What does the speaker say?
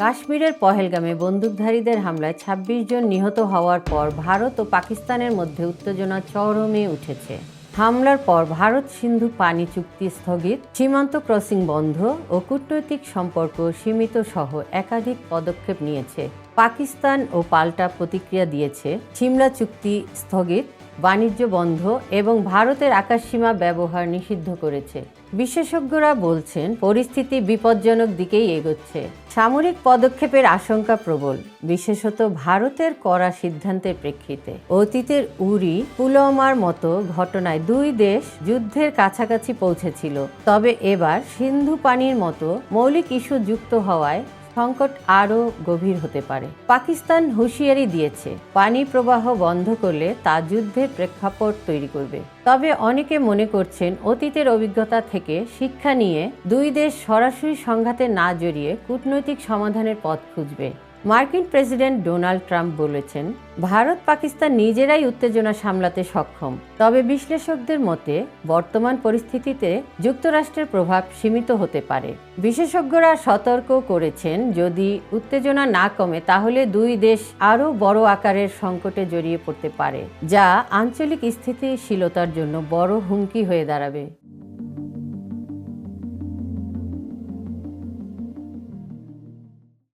কাশ্মীরের পহেলগামে বন্দুকধারীদের হামলায় ২৬ জন নিহত হওয়ার পর ভারত ও পাকিস্তানের মধ্যে উত্তেজনা চরমে উঠেছে। হামলার পর ভারত সিন্ধু পানি চুক্তি স্থগিত, সীমান্ত ক্রসিং বন্ধ ও কূটনৈতিক সম্পর্ক সীমিত সহ একাধিক পদক্ষেপ নিয়েছে। পাকিস্তান ও পাল্টা প্রতিক্রিয়া দিয়েছে। সিমলা চুক্তি স্থগিত বাণিজ্য বন্ধ এবং ভারতের আকাশসীমা ব্যবহার নিষিদ্ধ করেছে। বিশেষজ্ঞরা বলছেন, পরিস্থিতি বিপজ্জনক দিকেই এগোচ্ছে। সামরিক পদক্ষেপের আশঙ্কা প্রবল, বিশেষত ভারতের করা সিদ্ধান্তের প্রেক্ষিতে। অতীতের উরি, পুলওয়ামার মতো ঘটনায় দুই দেশ যুদ্ধের কাছাকাছি পৌঁছেছিল। তবে এবার সিন্ধু পানির মতো মৌলিক ইস্যু যুক্ত হওয়ায় সংকট আরও গভীর হতে পারে। পাকিস্তান হুঁশিয়ারি দিয়েছে, পানি প্রবাহ বন্ধ করলে তা যুদ্ধের প্রেক্ষাপট তৈরি করবে। তবে অনেকে মনে করছেন অতীতের অভিজ্ঞতা থেকে শিক্ষা নিয়ে দুই দেশ সরাসরি সংঘাতে না জড়িয়ে কূটনৈতিক সমাধানের পথ খুঁজবে। মার্কিন প্রেসিডেন্ট ডোনাল্ড ট্রাম্প বলেছেন, ভারত পাকিস্তান নিজেরাই উত্তেজনা সামলাতে সক্ষম। তবে বিশ্লেষকদের মতে, বর্তমান পরিস্থিতিতে যুক্তরাষ্ট্রের প্রভাব সীমিত হতে পারে। বিশেষজ্ঞরা সতর্ক করেছেন, যদি উত্তেজনা না কমে, তাহলে দুই দেশ আরও বড় আকারের সংকটে জড়িয়ে পড়তে পারে, যা আঞ্চলিক স্থিতিশীলতার জন্য বড় হুমকি হয়ে দাঁড়াবে।